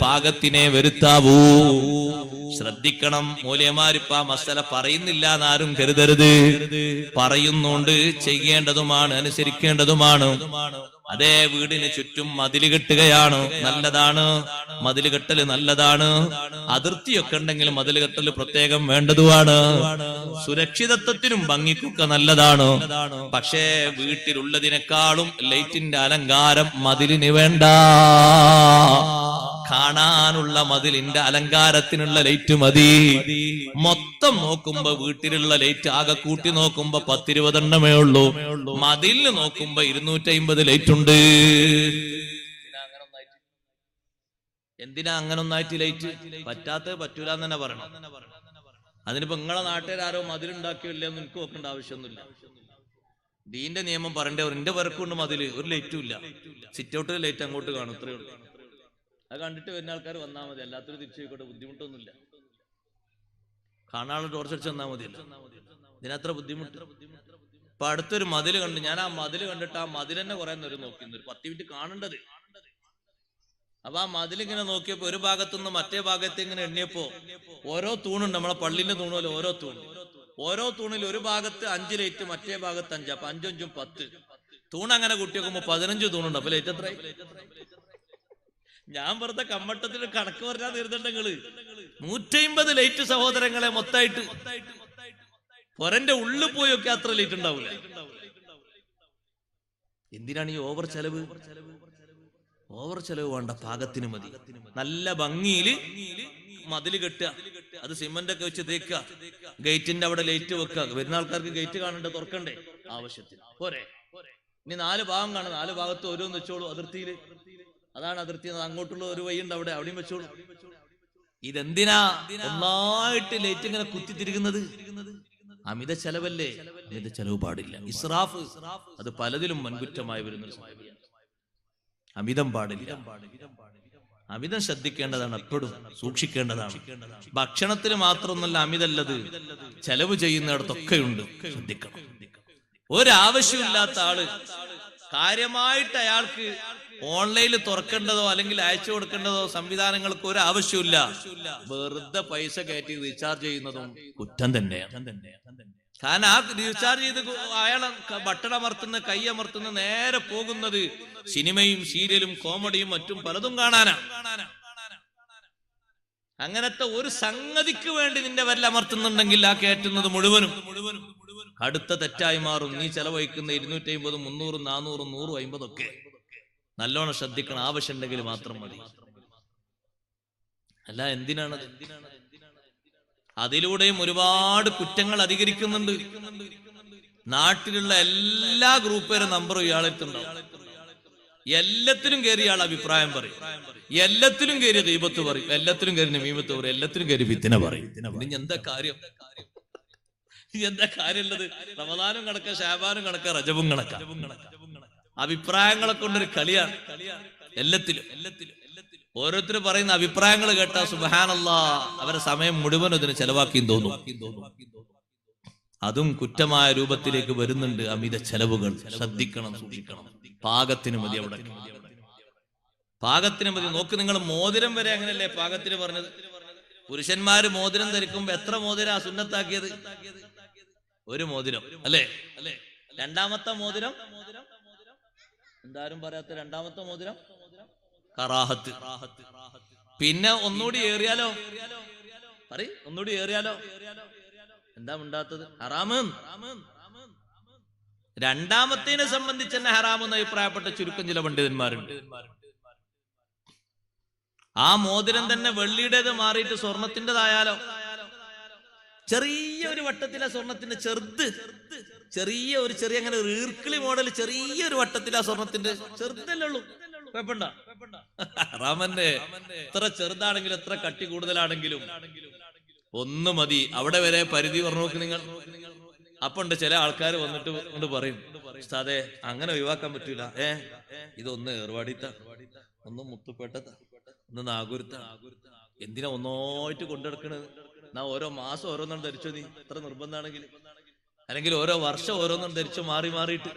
പാകത്തിനെ വരുത്താവൂ ശ്രദ്ധിക്കണം. മൂല്യമാരിപ്പ മസല പറയുന്നില്ല എന്നാരും കരുതരുത്. പറയുന്നുണ്ട് ചെയ്യേണ്ടതുമാണ് അനുസരിക്കേണ്ടതുമാണ്. അതേ വീടിന് ചുറ്റും മതിൽ കെട്ടുകയാണ്. നല്ലതാണ്. മതിൽ കെട്ടൽ നല്ലതാണ്. അതിർത്തിയൊക്കെ ഉണ്ടെങ്കിൽ മതിൽ കെട്ടൽ പ്രത്യേകം വേണ്ടതുമാണ്. സുരക്ഷിതത്വത്തിനും ഭംഗിക്കൊക്കെ നല്ലതാണ്. പക്ഷേ വീട്ടിലുള്ളതിനേക്കാളും ലൈറ്റിന്റെ അലങ്കാരം മതിലിന് വേണ്ട. കാണാനുള്ള മതിലിന്റെ അലങ്കാരത്തിനുള്ള ലൈറ്റ് മതി. മൊത്തം നോക്കുമ്പോ വീട്ടിലുള്ള ലൈറ്റ് ആകെ കൂട്ടി നോക്കുമ്പോ പത്തിരുപതെണ്ണമേ ഉള്ളൂ. മതിലിന് നോക്കുമ്പോ ഇരുന്നൂറ്റി അമ്പത് ലൈറ്റ് ഉണ്ട്. എന്തിനാ അങ്ങനെ ഒന്നായിട്ട് ലൈറ്റ്? പറ്റാത്തത് പറ്റൂല എന്ന് തന്നെ പറയണം. അതിനിപ്പോ നിങ്ങളെ നാട്ടുകാരോ മതിലുണ്ടാക്കിയോ ഇല്ലെന്ന് എനിക്ക് നോക്കേണ്ട ആവശ്യമൊന്നുമില്ല. ദീന്റെ നിയമം പറയണ്ടേ എന്റെ വർക്കുണ്ട് മതിൽ. ഒരു ലൈറ്റും ഇല്ല. സിറ്റ് ഔട്ടിൽ ലൈറ്റ് അങ്ങോട്ട് കാണും. ഇത്രയേ ഉള്ളൂ. അത് കണ്ടിട്ട് വരുന്ന ആൾക്കാർ വന്നാൽ മതി. അല്ലാത്തൊരു തിരിച്ചു പോയിക്കോട്ടെ. ബുദ്ധിമുട്ടൊന്നുമില്ല. കാണാനുള്ള ടോർച്ച് അടിച്ച് വന്നാൽ മതിയല്ലോ. ഇതിനത്ര ബുദ്ധിമുട്ട്. ഇപ്പൊ അടുത്തൊരു മതിൽ കണ്ടു ഞാൻ ആ മതിൽ കണ്ടിട്ട് ആ മതിൽ തന്നെ കുറെ നേരം നോക്കി ഒരു പത്ത് മിനിറ്റ് കാണേണ്ടത്. അപ്പൊ ആ മതിൽ ഇങ്ങനെ നോക്കിയപ്പോ ഒരു ഭാഗത്തുനിന്ന് മറ്റേ ഭാഗത്ത് ഇങ്ങനെ എണ്ണിയപ്പോ ഓരോ തൂണുണ്ട്. നമ്മളെ പള്ളിന്റെ തൂണ് പോലെ ഓരോ തൂണ്. ഓരോ തൂണിൽ ഒരു ഭാഗത്ത് അഞ്ച് ലൈറ്റ് മറ്റേ ഭാഗത്ത് അഞ്ച്. അപ്പൊ അഞ്ചഞ്ചും പത്ത്. തൂണ് അങ്ങനെ കൂട്ടി നോക്കുമ്പോ പതിനഞ്ച് തൂണുണ്ട്. അപ്പൊ ലൈറ്റ് എത്ര ഞാൻ വെറുതെ കമ്മട്ടത്തിൽ കണക്ക് പറഞ്ഞാൽ തീർന്നിട്ടുണ്ടെങ്കിൽ നൂറ്റമ്പത് ലൈറ്റ് സഹോദരങ്ങളെ മൊത്തമായിട്ട് പൊരന്റെ ഉള്ളിൽ പോയൊക്കെ അത്ര ലൈറ്റ് ഉണ്ടാവില്ല എന്തിനാണ് ഈ ഓവർ ചെലവ്? ഓവർ ചെലവ് വേണ്ട പാകത്തിന് മതി. നല്ല ഭംഗിയിൽ മതിൽ കെട്ടുക. അത് സിമന്റ് ഒക്കെ വെച്ച് തേക്കുക. ഗേറ്റിന്റെ അവിടെ ലൈറ്റ് വെക്കുക. വരുന്ന ആൾക്കാർക്ക് ഗേറ്റ് കാണണ്ടേ തുറക്കണ്ടേ? ആവശ്യത്തിന്. പോരെ. ഇനി നാല് ഭാഗം കാണാം. നാല് ഭാഗത്ത് ഓരോന്ന് വെച്ചോളൂ അതിർത്തിയിൽ. അതാണ് അതിർത്തി അങ്ങോട്ടുള്ള ഒരു വഴിയുണ്ട് അവിടെ. അവിടെയും വെച്ചോളൂ. ഇതെന്തിനാ ഒന്നായിട്ട് ലൈറ്റ് ഇങ്ങനെ കുത്തിത്തിരിക്കുന്നത്? അമിത ചെലവല്ലേ? അമിത ചെലവ് പാടില്ല. ഇസ്രാഫ് അത് പലതിലും വൻകുറ്റമായി വരുന്ന. അമിതം പാടില്ല. അമിതം ശ്രദ്ധിക്കേണ്ടതാണ് എപ്പോഴും സൂക്ഷിക്കേണ്ടതാണ്. ഭക്ഷണത്തിൽ മാത്രമൊന്നല്ല അമിതല്ലത്. ചെലവ് ചെയ്യുന്നിടത്തൊക്കെയുണ്ട്. ശ്രദ്ധിക്കണം. ഒരാവശ്യമില്ലാത്ത ആൾ കാര്യമായിട്ട് അയാൾക്ക് ഓൺലൈനിൽ തുറക്കേണ്ടതോ അല്ലെങ്കിൽ അയച്ചു കൊടുക്കേണ്ടതോ സംവിധാനങ്ങൾക്ക് ഒരു ആവശ്യമില്ല വെറുതെ പൈസ കയറ്റി റീചാർജ് ചെയ്യുന്നതും കുറ്റം തന്നെയാണ്. കാരണം ആ റീചാർജ് ചെയ്ത് അമർത്തുന്ന കൈ അമർത്തുന്ന നേരെ പോകുന്നത് സിനിമയും സീരിയലും കോമഡിയും മറ്റും പലതും കാണാനാണ് അങ്ങനത്തെ ഒരു സംഗതിക്ക് വേണ്ടി നിന്റെ വല്ല അമർത്തുന്നുണ്ടെങ്കിൽ ആ കയറ്റുന്നത് മുഴുവനും അടുത്ത തെറ്റായി മാറും. നീ ചെലവഴിക്കുന്ന ഇരുന്നൂറ്റി അമ്പതും മുന്നൂറും നാനൂറും നൂറും അമ്പതൊക്കെ നല്ലോണം ശ്രദ്ധിക്കണം. ആവശ്യമുണ്ടെങ്കിൽ മാത്രം മതി. അല്ല എന്തിനാണ് അതിലൂടെയും ഒരുപാട് കുറ്റങ്ങൾ അധികരിക്കുന്നുണ്ട്. നാട്ടിലുള്ള എല്ലാ ഗ്രൂപ്പുകാരും നമ്പറും ഇയാളെത്തുണ്ടാവും എല്ലാത്തിലും കയറി ഇയാൾ അഭിപ്രായം പറയും. എല്ലാത്തിലും കയറി ദീപത്ത് പറയും. എല്ലാത്തിലും കയറി നമീമത്ത് പറയും. എല്ലാത്തിലും കയറി വിത്തിന പറയും. ഇനി എന്താ കാര്യം? എന്താ കാര്യമുള്ളത്? റമദാനും കണക്ക ഷാബാനും കണക്ക റജബും കണക്ക. അഭിപ്രായങ്ങളെ കൊണ്ടൊരു കളിയാണ്. എല്ലാത്തിലും. ഓരോരുത്തർ പറയുന്ന അഭിപ്രായങ്ങൾ കേട്ടാ സുബഹാനല്ല അവരെ സമയം മുഴുവൻ ഇതിന് ചെലവാക്കിയും തോന്നും. അതും കുറ്റമായ രൂപത്തിലേക്ക് വരുന്നുണ്ട് അമിത ചെലവുകൾ. ശ്രദ്ധിക്കണം സൂക്ഷിക്കണം. പാകത്തിന് മതി അവിടെ. പാകത്തിന് മതി. നോക്ക് നിങ്ങൾ മോതിരം വരെ അങ്ങനല്ലേ പാകത്തിന് പറഞ്ഞത്? പുരുഷന്മാര് മോതിരം ധരിക്കുമ്പോ എത്ര മോതിരാ സുന്നത്താക്കിയത്? ഒരു മോതിരം. അല്ലേ? രണ്ടാമത്തെ മോതിരം എന്താരും പറയാത്ത രണ്ടാമത്തെ മോതിരം? കറാഹത്ത്. പിന്നെ ഒന്നുകൂടി ഏറിയാലോ? പറ ഒന്നുകൂടി ഏറിയാലോ? എന്താ ഉണ്ടാത്തത് ഹറാമ്. രണ്ടാമത്തേനെ സംബന്ധിച്ച് തന്നെ ഹറാമെന്ന് അഭിപ്രായപ്പെട്ട ചുരുക്കം ചില പണ്ഡിതന്മാരുണ്ട്. ആ മോതിരം തന്നെ വെള്ളിയുടേത് മാറിയിട്ട് സ്വർണത്തിന്റെതായാലോ? ചെറിയ ഒരു വട്ടത്തിലെ സ്വർണത്തിന്റെ ചെറുത്. ചെറിയ ഒരു ചെറിയ അങ്ങനെ ഒരു ഈർക്കിളി മോഡൽ ചെറിയ ഒരു വട്ടത്തിലാ സ്വർണത്തിന്റെ ചെറുതല്ലേ ഉള്ളൂ. കുഴപ്പണ്ട റാമന്റെ എത്ര ചെറുതാണെങ്കിലും എത്ര കട്ടി കൂടുതലാണെങ്കിലും ഒന്ന് മതി. അവിടെ വരെ പരിധി പറഞ്ഞു നോക്ക് നിങ്ങൾ. അപ്പൊ ഉണ്ട് ചില ആൾക്കാർ വന്നിട്ട് കൊണ്ട് പറയും അതെ അങ്ങനെ ഒഴിവാക്കാൻ പറ്റൂല. ഏ ഇതൊന്ന് ഏർവാടിത്ത ഒന്ന് മുത്തുപേട്ടത്ത ഒന്ന് നാഗൂരത്ത. എന്തിനാ ഒന്നായിട്ട് കൊണ്ടെടുക്കണത് നാ ഓരോ മാസം ഓരോന്നാണ് ധരിച്ചോ നീ? ഇത്ര നിർബന്ധമാണെങ്കിൽ അല്ലെങ്കിൽ ഓരോ വർഷം ഓരോന്നും ധരിച്ചു മാറി മാറിയിട്ട്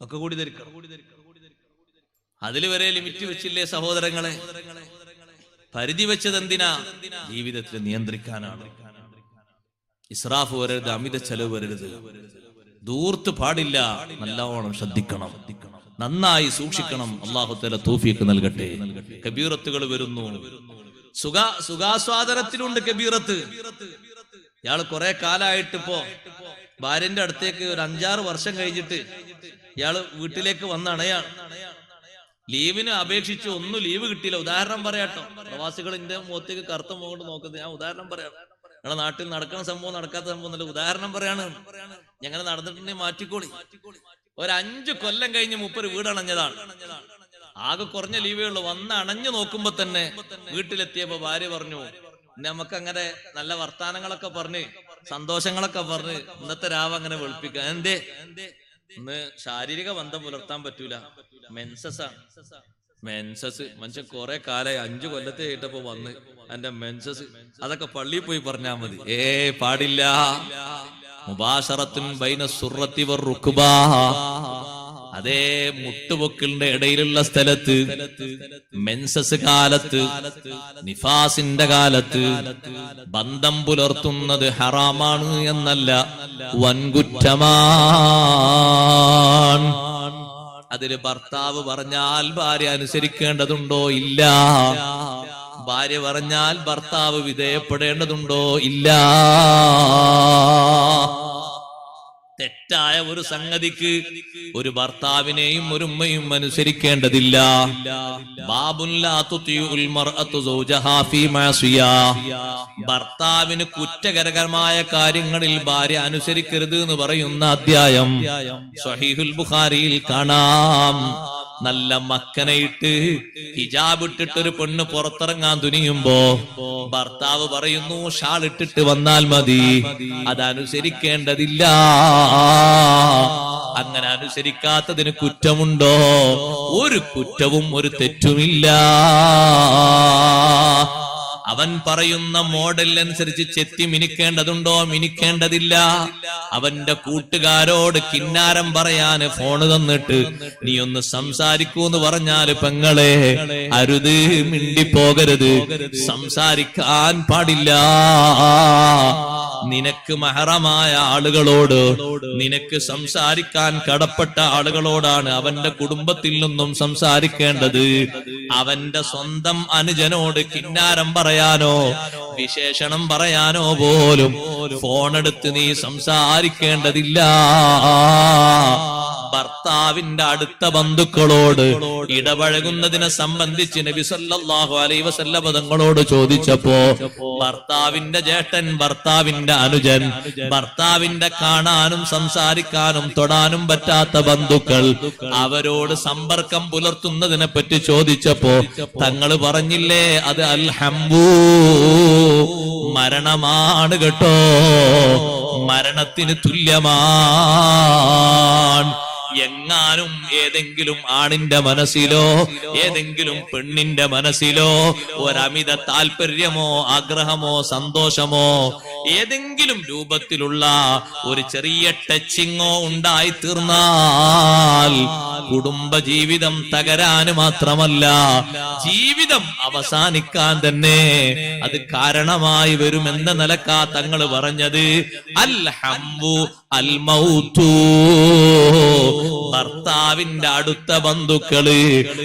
ഒക്കെ കൂടി ധരിക്കണം. അതിൽ വരെ ലിമിറ്റ് വെച്ചില്ലേ സഹോദരങ്ങളെ? പരിധി വെച്ചത് എന്തിനാ? ജീവിതത്തിൽ നിയന്ത്രിക്കാനാണ്. ഇസ്രാഫ് വരരുത് അമിത ചെലവ് വരരുത്. ദൂർത്ത് പാടില്ല നല്ലവണ്ണം ശ്രദ്ധിക്കണം. നന്നായി സൂക്ഷിക്കണം. അള്ളാഹുത്തല തൂഫിക്ക് നൽകട്ടെ. കബീറത്തുകൾ വരുന്നു. സുഖ സുഖാസ്വാദനത്തിലുണ്ട് കബീറത്ത്. ഇയാൾ കുറെ കാലായിട്ട് ഇപ്പോ ഭാര്യന്റെ അടുത്തേക്ക് ഒരു അഞ്ചാറ് വർഷം കഴിഞ്ഞിട്ട് ഇയാൾ വീട്ടിലേക്ക് വന്നണയാണ് ലീവിന് അപേക്ഷിച്ച് ഒന്നും ലീവ് കിട്ടിയില്ല. ഉദാഹരണം പറയാട്ടോ. പ്രവാസികൾ എന്റെ മുഖത്തേക്ക് കറുത്ത മുഖം നോക്കുന്നത്. ഞാൻ ഉദാഹരണം പറയാം. ഞങ്ങളുടെ നാട്ടിൽ നടക്കുന്ന സംഭവം നടക്കാത്ത സംഭവം നല്ല ഉദാഹരണം പറയാണ്. ഞങ്ങനെ നടന്നിട്ടുണ്ടെങ്കിൽ മാറ്റിക്കോളി. ഒരു അഞ്ചു കൊല്ലം കഴിഞ്ഞ് മുപ്പര് വീടണഞ്ഞതാണ് ആകെ കുറഞ്ഞ ലീവേ ഉള്ളൂ. വന്ന് അണഞ്ഞു നോക്കുമ്പോ തന്നെ വീട്ടിലെത്തിയപ്പോ ഭാര്യ പറഞ്ഞു നമുക്ക് അങ്ങനെ നല്ല വർത്താനങ്ങളൊക്കെ പറഞ്ഞ് സന്തോഷങ്ങളൊക്കെ പറഞ്ഞ് ഇന്നത്തെ രാവ് അങ്ങനെ വെളുപ്പിക്കുക. എന്തേ? ഇന്ന് ശാരീരിക ബന്ധം പുലർത്താൻ പറ്റൂല. മെൻസസ്. മെൻസസ്. മനുഷ്യൻ കുറെ കാലായി അഞ്ചു കൊല്ലത്തെ ആയിട്ടപ്പോ വന്ന് എന്റെ മെൻസസ്. അതൊക്കെ പള്ളിയിൽ പോയി പറഞ്ഞാ മതി. ഏ പാടില്ല. മുബാഷറത്തും ബൈന സുറത്തി വർ റുക്ബാ. അതേ മുട്ടുപൊക്കിന്റെ ഇടയിലുള്ള സ്ഥലത്ത് മെൻസസ് കാലത്ത് നിഫാസിന്റെ കാലത്ത് ബന്ധം പുലർത്തുന്നത് ഹറാമാണ് എന്നല്ല വൻകുറ്റമാണ്. അതിൽ ഭർത്താവ് പറഞ്ഞാൽ ഭാര്യ അനുസരിക്കേണ്ടതുണ്ടോ? ഇല്ല. ഭാര്യ പറഞ്ഞാൽ ഭർത്താവ് വിധേയപ്പെടേണ്ടതുണ്ടോ? ഇല്ല. തെറ്റായ ഒരു സംഗതിക്ക് ഒരു ഭർത്താവിനെയും ഒരു ഉമ്മയും അനുസരിക്കേണ്ടതില്ല. ഭർത്താവിന് കുറ്റകരകരമായ കാര്യങ്ങളിൽ ഭാര്യ അനുസരിക്കരുത് എന്ന് പറയുന്ന അധ്യായം സ്വഹീഹുൽ ബുഖാരിയിൽ കാണാം. നല്ല മക്കനയിട്ട് ഹിജാബ് ഇട്ടിട്ട് ഒരു പെണ്ണ് പുറത്തിറങ്ങാൻ തുനിയുമ്പോ ഭർത്താവ് പറയുന്നു ഷാൾ ഇട്ടിട്ട് വന്നാൽ മതി. അതനുസരിക്കേണ്ടതില്ല അങ്ങനെ അനുസരിക്കാത്തതിന് കുറ്റമുണ്ടോ? ഒരു കുറ്റവും ഒരു തെറ്റുമില്ല. അവൻ പറയുന്ന മോഡൽ അനുസരിച്ച് ചെത്തി മിനിക്കേണ്ടതുണ്ടോ? മിനിക്കേണ്ടതില്ല. അവന്റെ കൂട്ടുകാരോട് കിന്നാരം പറയാന് ഫോണ് തന്നിട്ട് നീ ഒന്ന് സംസാരിക്കൂ എന്ന് പറഞ്ഞാൽ പെങ്ങളെ അരുത് മിണ്ടിപ്പോകരുത്. സംസാരിക്കാൻ പാടില്ല. നിനക്ക് മഹറമായ ആളുകളോട് നിനക്ക് സംസാരിക്കാൻ കടപ്പെട്ട ആളുകളോടാണ് അവന്റെ കുടുംബത്തിൽ നിന്നും സംസാരിക്കേണ്ടത്. അവന്റെ സ്വന്തം അനുജനോട് കിന്നാരം പറയാനോ വിശേഷണം പറയാനോ പോലും ഫോണെടുത്ത് നീ സംസാരിക്കേണ്ടതില്ല. ഭർത്താവിന്റെ അടുത്ത ബന്ധുക്കളോട് ഇടപഴകുന്നതിനെ സംബന്ധിച്ച് നബി അലൈഹി വസല്ലം പദങ്ങളോട് ചോദിച്ചപ്പോ ഭർത്താവിന്റെ ജേഷ്ഠൻ ഭർത്താവിന്റെ അനുജൻ ഭർത്താവിന്റെ കാണാനും സംസാരിക്കാനും തൊടാനും പറ്റാത്ത ബന്ധുക്കൾ അവരോട് സമ്പർക്കം പുലർത്തുന്നതിനെ പറ്റി ചോദിച്ചപ്പോ തങ്ങൾ പറഞ്ഞില്ലേ അത് അൽഹംബൂ മരണമാണ് കേട്ടോ മരണത്തിന് തുല്യമാണ് എങ്ങാനും ഏതെങ്കിലും ആണിന്റെ മനസ്സിലോ ഏതെങ്കിലും പെണ്ണിന്റെ മനസ്സിലോ ഒരമിത താല്പര്യമോ ആഗ്രഹമോ സന്തോഷമോ ഏതെങ്കിലും രൂപത്തിലുള്ള ഒരു ചെറിയ ടച്ചിങ്ങോ ഉണ്ടായി തീർന്നാൽ കുടുംബജീവിതം തകരാന് മാത്രമല്ല ജീവിതം അവസാനിക്കാൻ തന്നെ അത് കാരണമായി വരുമെന്ന നിലക്കാ തങ്ങൾ പറഞ്ഞത്. അൽ ഹംബു അൽ മൗത്തൂ Oh. ഭർത്താവിന്റെ അടുത്ത ബന്ധുക്കൾ.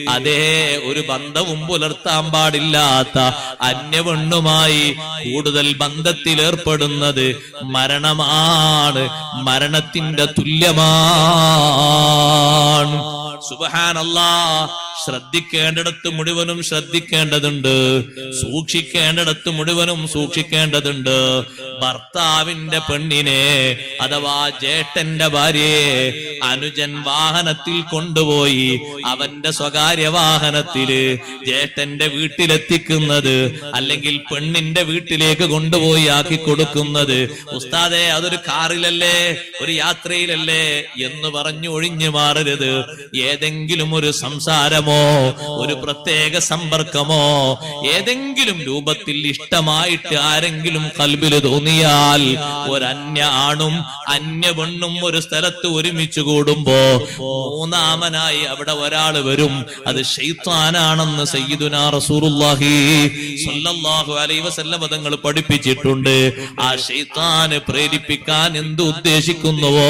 അതേ ഒരു ബന്ധവും പുലർത്താൻ പാടില്ലാത്ത അന്യവണ്ണുമായി കൂടുതൽ ബന്ധത്തിൽ ഏർപ്പെടുന്നത് മരണമാണ്. മരണത്തിന്റെ തുല്യമാണ്. സുബഹാനല്ലാ. ശ്രദ്ധിക്കേണ്ടിടത്ത് മുഴുവനും ശ്രദ്ധിക്കേണ്ടതുണ്ട്. സൂക്ഷിക്കേണ്ടിടത്ത് മുഴുവനും സൂക്ഷിക്കേണ്ടതുണ്ട്. ഭർത്താവിന്റെ പെണ്ണിനെ അഥവാ ജേട്ടന്റെ ഭാര്യയെ അനുജൻ വാഹനത്തിൽ കൊണ്ടുപോയി അവന്റെ സ്വകാര്യ വാഹനത്തിൽ ജേട്ടന്റെ വീട്ടിലെത്തിക്കുന്നത് അല്ലെങ്കിൽ പെണ്ണിന്റെ വീട്ടിലേക്ക് കൊണ്ടുപോയി ആക്കി കൊടുക്കുന്നത്. ഉസ്താദെ അതൊരു കാറിലല്ലേ? ഒരു യാത്രയിലല്ലേ? എന്ന് പറഞ്ഞു ഒഴിഞ്ഞു മാറരുത്. ഏതെങ്കിലും ഒരു സംസാരമോ ഒരു പ്രത്യേക സമ്പർക്കമോ ഏതെങ്കിലും രൂപത്തിൽ ഇഷ്ടമായിട്ട് ആരെങ്കിലും കൽബിൽ തോന്നിയാൽ ഒരന്യ ആണും അന്യ പെണ്ണും ഒരു സ്ഥലത്ത് ഒരുമിച്ച് കൂടുമ്പോ മൂന്നാമനായി അവിടെ ഒരാൾ വരും. അത് ഷെയ്ത്താനാണെന്ന് സയ്യിദുനാ റസൂലുള്ളാഹി സ്വല്ലല്ലാഹു അലൈഹി വസല്ലം തങ്ങൾ പഠിപ്പിച്ചിട്ടുണ്ട്. ആ ഷെയ്ത്താന് പ്രേരിപ്പിക്കാൻ എന്ത് ഉദ്ദേശിക്കുന്നുവോ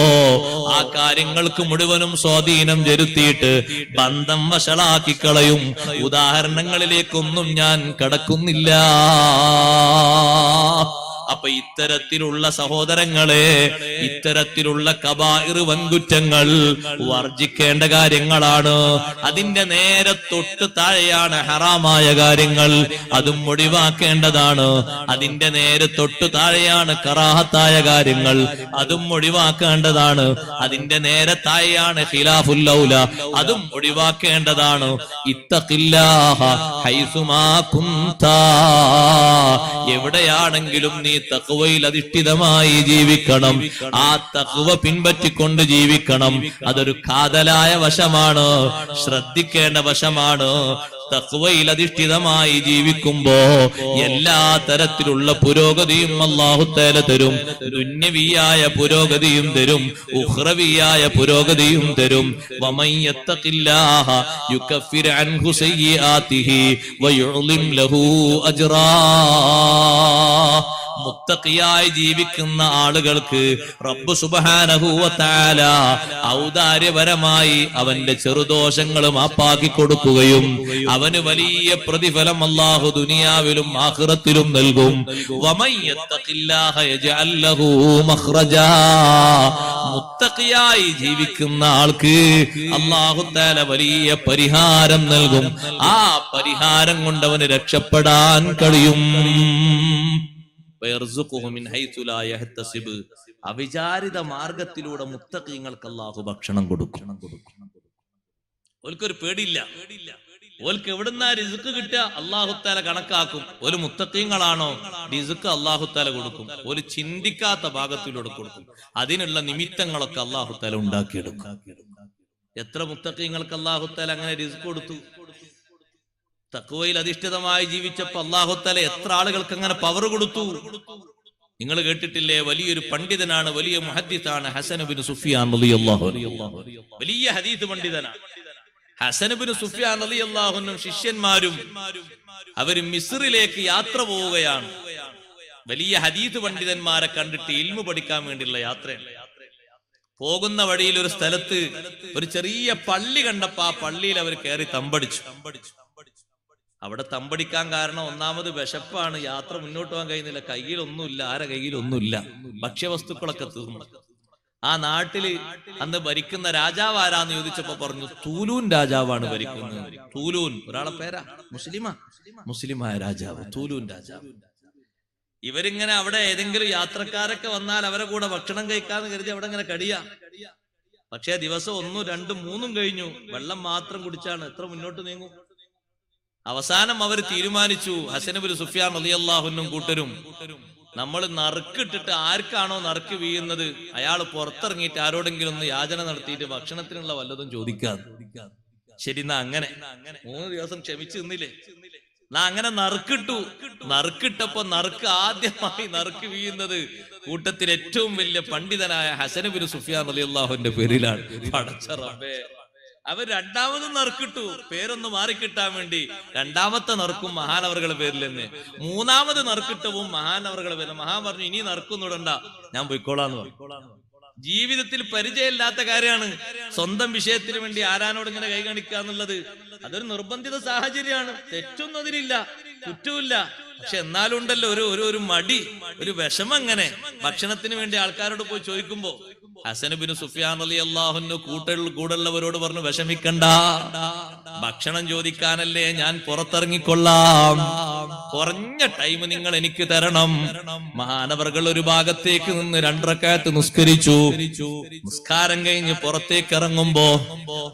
ആ കാര്യങ്ങൾക്ക് മുഴുവനും സ്വാധീനം ചെലുത്തിയിട്ട് ബന്ധം വഷളാക്കി കളയും. ഉദാഹരണങ്ങളിലേക്കൊന്നും ഞാൻ കടക്കുന്നില്ല. അപ്പൊ ഇത്തരത്തിലുള്ള സഹോദരങ്ങളെ ഇത്തരത്തിലുള്ള കബായിർ വൻകുറ്റങ്ങൾ വർജിക്കേണ്ട കാര്യങ്ങളാണ്. അതിന്റെ നേരെ തൊട്ട് താഴെയാണ് ഹറാമായ കാര്യങ്ങൾ. അതും ഒഴിവാക്കേണ്ടതാണ്. അതിന്റെ നേരെ തൊട്ട് താഴെയാണ് കറാഹത്തായ കാര്യങ്ങൾ. അതും ഒഴിവാക്കേണ്ടതാണ്. അതിന്റെ നേരെ താഴെയാണ് ഖിലാഫുല്ലൗല അതും ഒഴിവാക്കേണ്ടതാണ്. ഇത്തഖില്ലാഹ ഹൈസുമാ എവിടെയാണെങ്കിലും നീ തഖ്വയിൽ അധിഷ്ഠിതമായി ജീവിക്കണം. ആ തക്കുവ പിൻപറ്റിക്കൊണ്ട് ജീവിക്കണം. അതൊരു കാതലായ വശമാണ്. ശ്രദ്ധിക്കേണ്ട വശമാണ്. തക്കുവയിൽ അധിഷ്ഠിതമായി ജീവിക്കുമ്പോ എല്ലാ തരത്തിലുള്ള പുരോഗതിയും അള്ളാഹുത്തേല തരും. ദുന്യവിയായ പുരോഗതിയും തരും. ഉഹ്രവിയായ പുരോഗതിയും തരും. സയ്യിആതിഹി വയുളിം ലഹു അജ്റാ. മുത്തഖിയായി ജീവിക്കുന്ന ആളുകൾക്ക് റബ്ബ് സുബഹാനഹൂവത്താല ഔദാര്യപരമായി അവന്റെ ചെറുദോഷങ്ങൾ മാപ്പാക്കി കൊടുക്കുകയും അവന് വലിയ പ്രതിഫലം അള്ളാഹു ദുനിയാവിലും ആഹ്റത്തിലും നൽകും. മുത്തക്കിയായി ജീവിക്കുന്ന ആൾക്ക് അള്ളാഹുത്താല വലിയ പരിഹാരം നൽകും. ആ പരിഹാരം കൊണ്ട് അവന് രക്ഷപ്പെടാൻ കഴിയും. അവിചാരിത മാർഗത്തിലൂടെ മുത്തക്കീങ്ങൾക്ക് അള്ളാഹു ഭക്ഷണം കൊടുക്കും. ഓൽക്കൊരു പേടിയില്ല. ഓൽക്ക് എവിടുന്ന റിസുക്ക് കിട്ടുക? അള്ളാഹുത്താല കണക്കാക്കും. ഒരു മുത്തക്കീങ്ങളാണോ റിസുക്ക് അള്ളാഹുത്താല കൊടുക്കും. ഒരു ചിന്തിക്കാത്ത ഭാഗത്തിലൂടെ കൊടുക്കും. അതിനുള്ള നിമിത്തങ്ങളൊക്കെ അള്ളാഹുത്താല ഉണ്ടാക്കിയെടുക്കും. എത്ര മുത്തക്കീങ്ങൾക്ക് അള്ളാഹുത്താല അങ്ങനെ റിസുക്ക് കൊടുത്തു? തക്കുവയിൽ അധിഷ്ഠിതമായി ജീവിച്ചപ്പോ അള്ളാഹുത്തല എത്ര ആളുകൾക്ക് അങ്ങനെ പവർ കൊടുത്തു? നിങ്ങൾ കേട്ടിട്ടില്ലേ? വലിയൊരു പണ്ഡിതനാണ് വലിയ മഹദ്ദിത്താണ് ഹസനബിൻ സുഫിയാൻ. വലിയ ഹദീസ് പണ്ഡിതനാണ്. ഹസനബിന് സുഫിയാൻ അലി അള്ളാഹുനും ശിഷ്യന്മാരും അവർ മിസ്രിലേക്ക് യാത്ര പോവുകയാണ്. വലിയ ഹദീദ് പണ്ഡിതന്മാരെ കണ്ടിട്ട് ഇൽമു പഠിക്കാൻ വേണ്ടിയുള്ള യാത്രയാണ്. പോകുന്ന വഴിയിൽ ഒരു സ്ഥലത്ത് ഒരു ചെറിയ പള്ളി കണ്ടപ്പോ ആ പള്ളിയിൽ അവർ കയറി തമ്പടിച്ചു തമ്പടിച്ചു. അവിടെ തമ്പടിക്കാൻ കാരണം ഒന്നാമത് വിശപ്പാണ്. യാത്ര മുന്നോട്ട് പോകാൻ കഴിയുന്നില്ല. കയ്യിലൊന്നുമില്ല. ആരെ കയ്യിലൊന്നുമില്ല. ഭക്ഷ്യവസ്തുക്കളൊക്കെ തീർന്നു. ആ നാട്ടിൽ അന്ന് ഭരിക്കുന്ന രാജാവ് ആരാന്ന് ചോദിച്ചപ്പോ പറഞ്ഞു തൂലൂൻ രാജാവാണ് ഭരിക്കുന്നത്. തൂലൂൻ. ഒരാളെ പേരാ? മുസ്ലിമാ? മുസ്ലിമായ രാജാവ്. തൂലൂൻ രാജാവ്. ഇവരിങ്ങനെ അവിടെ ഏതെങ്കിലും യാത്രക്കാരൊക്കെ വന്നാൽ അവരെ കൂടെ ഭക്ഷണം കഴിക്കാന്ന് കരുതി അവിടെ ഇങ്ങനെ കടിയാ. പക്ഷേ ദിവസം ഒന്നും രണ്ടും മൂന്നും കഴിഞ്ഞു. വെള്ളം മാത്രം കുടിച്ചാണ്. എത്ര മുന്നോട്ട് നീങ്ങും? അവസാനം അവർ തീരുമാനിച്ചു ഹസനബുൽ സുഫിയാൻ അലിയല്ലാഹുനും കൂട്ടരും. നമ്മൾ നറുക്കിട്ടിട്ട് ആർക്കാണോ നറുക്ക് വീഴുന്നത്? അയാൾ പുറത്തിറങ്ങിയിട്ട് ആരോടെങ്കിലും ഒന്ന് യാചന നടത്തിയിട്ട് ഭക്ഷണത്തിനുള്ള വല്ലതും ചോദിക്കാതെ ശരി എന്നാ അങ്ങനെ. മൂന്ന് ദിവസം ക്ഷമിച്ചു നിന്നില്ലേ? നാ അങ്ങനെ നറുക്കിട്ടു. നറുക്കിട്ടപ്പോ നറുക്ക് ആദ്യമായി നറുക്ക് വീഴുന്നത് കൂട്ടത്തിൽ ഏറ്റവും വലിയ പണ്ഡിതനായ ഹസനബിൻ സുഫിയാൻ അലി അള്ളാഹുന്റെ പേരിലാണ്. പടച്ച റബ്ബേ. അവർ രണ്ടാമതും നറുക്കിട്ടു. പേരൊന്ന് മാറിക്കിട്ടാൻ വേണ്ടി രണ്ടാമത്തെ നറുക്കും മഹാനവറുകളുടെ പേരിൽ തന്നെ മൂന്നാമത് നറുക്കിട്ടവും മഹാനവറുകളുടെ പേരിൽ. മഹാൻ പറഞ്ഞു ഇനി നറുക്കൊന്നുടണ്ട ഞാൻ പോയിക്കോളാന്ന് പറഞ്ഞു. ജീവിതത്തിൽ പരിചയമില്ലാത്ത കാര്യമാണ്. സ്വന്തം വിഷയത്തിന് വേണ്ടി ആരാനോട് ഇങ്ങനെ കൈ കാണിക്കുക എന്നുള്ളത്. അതൊരു നിർബന്ധിത സാഹചര്യമാണ്. തെറ്റൊന്നും അതിലില്ല. കുറ്റമില്ല പക്ഷെ എന്നാലും ഉണ്ടല്ലോ ഒരു ഒരു മടി ഒരു വിഷമം അങ്ങനെ ഭക്ഷണത്തിന് വേണ്ടി ആൾക്കാരോട് പോയി ചോദിക്കുമ്പോ ഹസനബിന് സുഫിയാൻ അലി അള്ളാഹുന് കൂടുള്ളവരോട് പറഞ്ഞു വിഷമിക്കണ്ട. ഭക്ഷണം ചോദിക്കാനല്ലേ ഞാൻ പുറത്തിറങ്ങിക്കൊള്ളാം. കുറഞ്ഞ ടൈം നിങ്ങൾ എനിക്ക് തരണം. മഹാനവർകൾ ഒരു ഭാഗത്തേക്ക് നിന്ന് രണ്ടരക്കാലത്ത് നിസ്കരിച്ചു. നിസ്കാരം കഴിഞ്ഞ് പുറത്തേക്ക് ഇറങ്ങുമ്പോ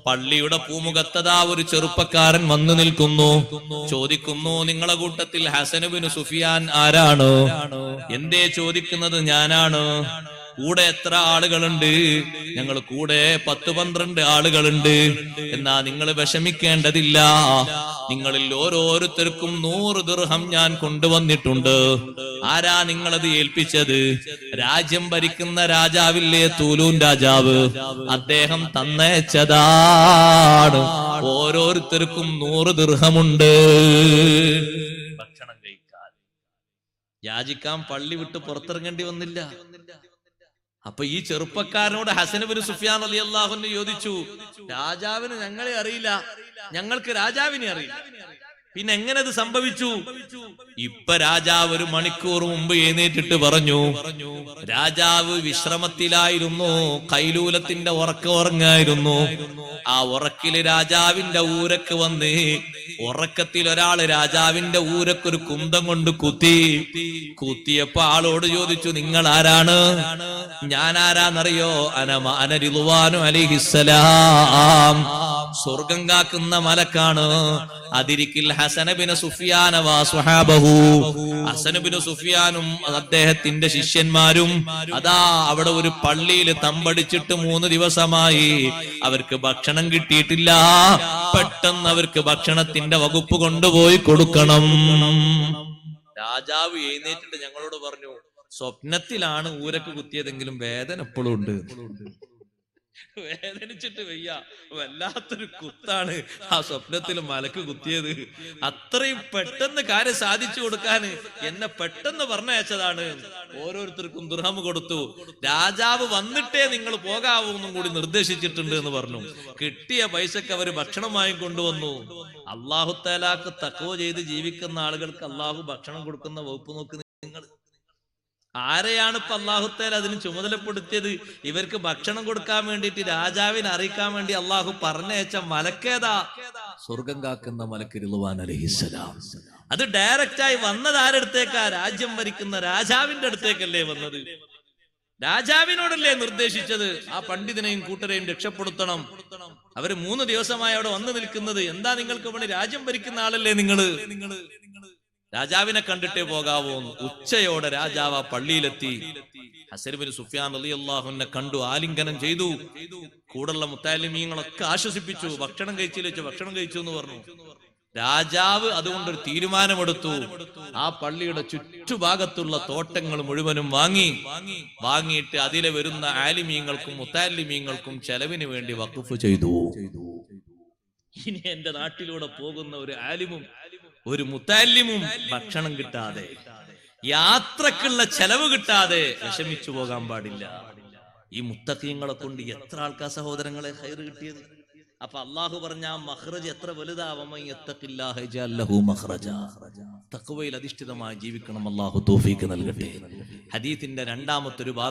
പള്ളിയുടെ പൂമുഖത്തതാ ഒരു ചെറുപ്പക്കാരൻ വന്നു നിൽക്കുന്നു. ചോദിക്കുന്നു നിങ്ങളെ കൂട്ടത്തിൽ ഹസനുബിന് സുഫിയാൻ ആരാണ്? എന്തേ ചോദിക്കുന്നത് ഞാനാണ്. കൂടെ എത്ര ആളുകളുണ്ട്? ഞങ്ങൾ കൂടെ പത്ത് പന്ത്രണ്ട് ആളുകളുണ്ട്. എന്നാ നിങ്ങൾ വിഷമിക്കേണ്ടതില്ല. നിങ്ങളിൽ ഓരോരുത്തർക്കും നൂറ് ദുർഹം ഞാൻ കൊണ്ടുവന്നിട്ടുണ്ട്. ആരാ നിങ്ങളത് ഏൽപ്പിച്ചത്? രാജ്യം ഭരിക്കുന്ന രാജാവില്ലേ തൂലൂൻ രാജാവ്? അദ്ദേഹം തന്നയച്ചതാണ്. ഓരോരുത്തർക്കും നൂറ് ദുർഹമുണ്ട്. ഭക്ഷണം കഴിക്കാൻ യാചിക്കാൻ പള്ളി വിട്ട് പുറത്തിറങ്ങേണ്ടി വന്നില്ല. അപ്പൊ ഈ ചെറുപ്പക്കാരനോട് ഹസനബിന് സുഫിയാൻ അലി അള്ളാഹുന്ന് ചോദിച്ചു രാജാവിന് ഞങ്ങളെ അറിയില്ല. ഞങ്ങൾക്ക് രാജാവിനെ അറിയില്ല. പിന്നെ എങ്ങനെ അത് സംഭവിച്ചു? ഇപ്പൊ രാജാവ് ഒരു മണിക്കൂർ മുമ്പ് എഴുന്നേറ്റിട്ട് പറഞ്ഞു രാജാവ് വിശ്രമത്തിലായിരുന്നു കൈലൂലത്തിന്റെ ഉറക്ക ഉറങ്ങായിരുന്നു. ആ ഉറക്കിൽ രാജാവിന്റെ ഊരക്ക് വന്ന് ഉറക്കത്തിൽ ഒരാൾ രാജാവിന്റെ ഊരക്കൊരു കുന്തം കൊണ്ട് കുത്തി കുത്തിയപ്പോ ആളോട് ചോദിച്ചു നിങ്ങൾ ആരാണ് ഞാൻ ആരാന്നറിയോ അനമ അലിഹിസലാം സ്വർഗം കാക്കുന്ന മലക്കാണ്. അതിരിക്കിൽ ഹസനബിന് സുഫിയാനവാ സുഹാബഹു ഹസനബിന് സുഫിയാനും അദ്ദേഹത്തിന്റെ ശിഷ്യന്മാരും അതാ അവിടെ ഒരു പള്ളിയിൽ തമ്പടിച്ചിട്ട് മൂന്ന് ദിവസമായി. അവർക്ക് ഭക്ഷണം കിട്ടിയിട്ടില്ല. പെട്ടെന്ന് അവർക്ക് ഭക്ഷണത്തിന്റെ വകുപ്പ് കൊണ്ടുപോയി കൊടുക്കണം. രാജാവ് എഴുന്നേറ്റിട്ട് ഞങ്ങളോട് പറഞ്ഞു സ്വപ്നത്തിലാണ് ഊരക്ക് കുത്തിയതെങ്കിലും വേദന എപ്പോഴും ഉണ്ട്. വേദനിച്ചിട്ട് വയ്യ. വല്ലാത്തൊരു കുത്താണ്. ആ സ്വപ്നത്തിൽ മലക്ക് കുത്തിയത്. അത്രയും പെട്ടെന്ന് കാര്യം സാധിച്ചു കൊടുക്കാൻ എന്നെ പെട്ടെന്ന് പറഞ്ഞയച്ചതാണ്. ഓരോരുത്തർക്കും ദുർഹം കൊടുത്തു. രാജാവ് വന്നിട്ടേ നിങ്ങൾ പോകാവൂ എന്നും കൂടി നിർദ്ദേശിച്ചിട്ടുണ്ട് എന്ന് പറഞ്ഞു. കിട്ടിയ പൈസക്ക് അവർ ഭക്ഷണം വാങ്ങിക്കൊണ്ടുവന്നു. അള്ളാഹു തലാക്ക് ചെയ്ത് ജീവിക്കുന്ന ആളുകൾക്ക് അള്ളാഹു ഭക്ഷണം കൊടുക്കുന്ന വകുപ്പ് നോക്ക് ആരെയാണ് ഇപ്പൊ അള്ളാഹുത്തേൽ അതിന് ചുമതലപ്പെടുത്തിയത്? ഇവർക്ക് ഭക്ഷണം കൊടുക്കാൻ വേണ്ടിയിട്ട് രാജാവിനെ അറിയിക്കാൻ വേണ്ടി അള്ളാഹു പറഞ്ഞയച്ച മലക്കേതാ? സ്വർഗം കാക്കുന്ന മലക്ക് അലഹിസലാം അത് ഡയറക്റ്റ് ആയി വന്നത് ആരടുത്തേക്കാ? രാജ്യം ഭരിക്കുന്ന രാജാവിന്റെ അടുത്തേക്കല്ലേ വന്നത്. രാജാവിനോടല്ലേ നിർദ്ദേശിച്ചത്? ആ പണ്ഡിതനെയും കൂട്ടരെയും രക്ഷപ്പെടുത്തണം. അവർ മൂന്ന് ദിവസമായി അവിടെ വന്നു നിൽക്കുന്നത്. എന്താ നിങ്ങൾക്ക് വേണ്ടി രാജ്യം ഭരിക്കുന്ന ആളല്ലേ നിങ്ങൾ നിങ്ങൾ നിങ്ങൾ? രാജാവിനെ കണ്ടിട്ടേ പോകാവോ. ഉച്ചയോടെ രാജാവ് ആ പള്ളിയിലെത്തി. ഹസരിബിന് സുഫിയാൻ അലി അള്ളാഹുനെ കണ്ടു ആലിംഗനം ചെയ്തു. കൂടുള്ള മുത്താലിമീങ്ങളൊക്കെ ആശ്വസിപ്പിച്ചു ഭക്ഷണം കഴിച്ചില്ല ഭക്ഷണം കഴിച്ചു എന്ന് പറഞ്ഞു. രാജാവ് അതുകൊണ്ടൊരു തീരുമാനമെടുത്തു. ആ പള്ളിയുടെ ചുറ്റുഭാഗത്തുള്ള തോട്ടങ്ങൾ മുഴുവനും വാങ്ങി. വാങ്ങിയിട്ട് അതിലെ വരുന്ന ആലിമീങ്ങൾക്കും മുത്താലിമീങ്ങൾക്കും ചെലവിന് വേണ്ടി വഖഫ് ചെയ്തു. ഇനി എന്റെ നാട്ടിലൂടെ പോകുന്ന ഒരു ആലിമും ഒരു മുത്താലിമും ഭക്ഷണം കിട്ടാതെ യാത്രക്കുള്ള ചെലവ് കിട്ടാതെ വിഷമിച്ചു പോകാൻ പാടില്ല. ഈ മുത്തക്കീങ്ങളെ കൊണ്ട് എത്ര ആൾക്കാർ സഹോദരങ്ങളെ ഹൈർ കിട്ടിയത്? അപ്പൊ അള്ളാഹു പറഞ്ഞ ആ മഹ്റജ് എത്ര വലുതാവമയിൽ അധിഷ്ഠിതമായി ജീവിക്കണം അള്ളാഹു തോഫീക്ക് നൽകട്ടെ. ഹദീത്തിന്റെ രണ്ടാമത്തെ ഒരു